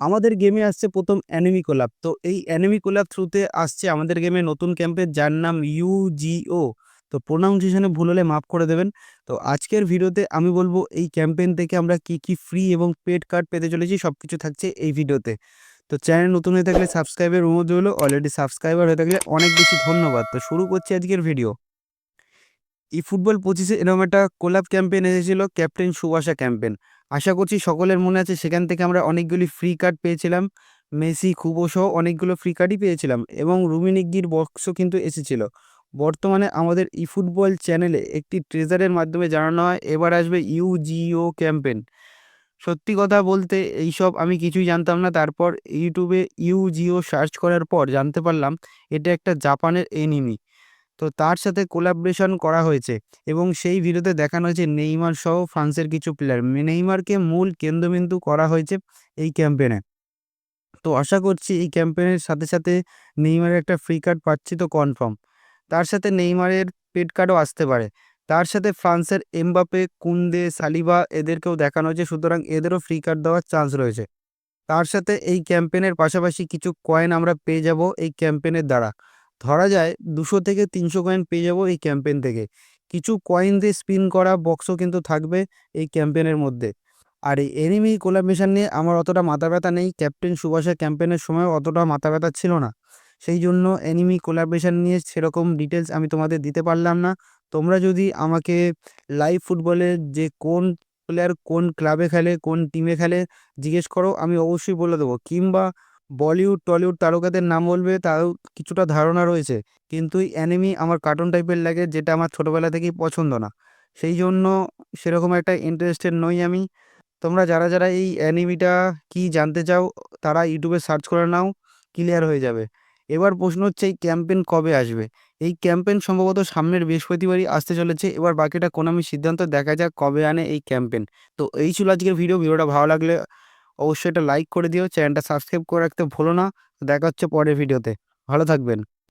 আমাদের গেমে আসছে প্রথম অ্যানিমি কোলাপ তো এই অ্যানিমি কোলাপ থ্রুতে আসছে আমাদের গেমে নতুন ক্যাম্পে যার নাম ইউজিও তো প্রোনাউন্সিয়েশনে ভুল হলে মাফ করে দেবেন। তো আজকের ভিডিওতে আমি বলব এই ক্যাম্পেইন থেকে আমরা কি কি ফ্রি এবং পেড কার্ড পেতে চলেছি সব কিছু থাকছে এই ভিডিওতে। তো চ্যানেল নতুন হয়ে থাকলে সাবস্ক্রাইবের অনুরোধ হলো অলরেডি সাবস্ক্রাইবার হয়ে থাকলে অনেক বেশি ধন্যবাদ। তো শুরু করছি আজকের ভিডিও ই ফুটবল পঁচিশে এরকম একটা কোলাব ক্যাম্পেইন এসেছিল ক্যাপ্টেন সুভাষা ক্যাম্পেইন আশা করছি সকলের মনে আছে, সেখান থেকে আমরা অনেকগুলি ফ্রি কার্ড পেয়েছিলাম। মেসি খুবো সহ অনেকগুলো ফ্রি কার্ডই পেয়েছিলাম এবং রুমিনিগির বক্সও কিন্তু এসেছিল। বর্তমানে আমাদের ই ফুটবল চ্যানেলে একটি ট্রেজারের মাধ্যমে জানানো হয়, এবার আসবে ইউজিও ক্যাম্পেন সত্যি কথা বলতে এইসব আমি কিছুই জানতাম না, তারপর ইউটিউবে ইউজিও সার্চ করার পর জানতে পারলাম, এটা একটা জাপানের এনিমি তো তার সাথে কোলাবরেশন করা হয়েছে এবং সেই ভিডিওতে দেখানো হয়েছে নেইমার সহ ফ্রান্সের কিছু প্লেয়ার নেইমারকে মূল কেন্দ্রবিন্দু করা হয়েছে এই ক্যাম্পেনে তো আশা করছি এই ক্যাম্পেনের সাথে সাথে নেইমারের একটা ফ্রি কার্ড পাচ্ছি তো কনফার্ম তার সাথে নেইমারের পেড কার্ডও আসতে পারে। তার সাথে ফ্রান্সের এমবাপে কুন্দে, সালিবা এদেরকেও দেখানো হয়েছে, সুতরাং এদেরও ফ্রি কার্ড দেওয়ার চান্স রয়েছে। তার সাথে এই ক্যাম্পেনের পাশাপাশি কিছু কয়েন আমরা পেয়ে যাব এই ক্যাম্পেনের দ্বারা। ধরা যায় দুশো থেকে তিনশো কয়েন পেয়ে যাব এই ক্যাম্পেন থেকে। কিছু কয়েন দিয়ে স্পিন করা বক্সও কিন্তু থাকবে এই ক্যাম্পেনের মধ্যে। আর এই এনিমি কোলাবরেশন নিয়ে আমার অতটা মাথা ব্যথা নেই। ক্যাপ্টেন সুভাষের ক্যাম্পেনের সময় অতটা মাথা ব্যথা ছিল না। সেই জন্য এনিমি কোলাবরেশন নিয়ে সেরকম ডিটেলস আমি তোমাদের দিতে পারলাম না। তোমরা যদি আমাকে লাইভ ফুটবলের যে কোন প্লেয়ার কোন ক্লাবে খেলে, কোন টিমে খেলে, জিজ্ঞেস করো, আমি অবশ্যই বলে দেবো। কিংবা বলিউড, টলিউড তারকাদের নাম বলবে তারও কিছুটা ধারণা রয়েছে। কিন্তু অ্যানিমি আমার কার্টুন টাইপের লাগে যেটা আমার ছোটোবেলা থেকেই পছন্দ না। সেই জন্য সেরকম একটা ইন্টারেস্টেড নই আমি। তোমরা যারা যারা এই অ্যানিমিটা কি জানতে চাও, তারা ইউটিউবে সার্চ করে নাও ক্লিয়ার হয়ে যাবে। এবার প্রশ্ন হচ্ছে, এই ক্যাম্পেন কবে আসবে? এই ক্যাম্পেন সম্ভবত সামনের বৃহস্পতিবারই আসতে চলেছে। এবার বাকিটা কোনো আমি সিদ্ধান্ত দেখা যাক কবে আনে এই ক্যাম্পেন তো এই ছিল আজকের ভিডিও ভিডিওটা ভালো লাগলে অবশ্যই এটা লাইক করে দিও চ্যানেলটা সাবস্ক্রাইব করে রাখতে ভুলো না। দেখা হচ্ছে পরের ভিডিওতে ভালো থাকবেন।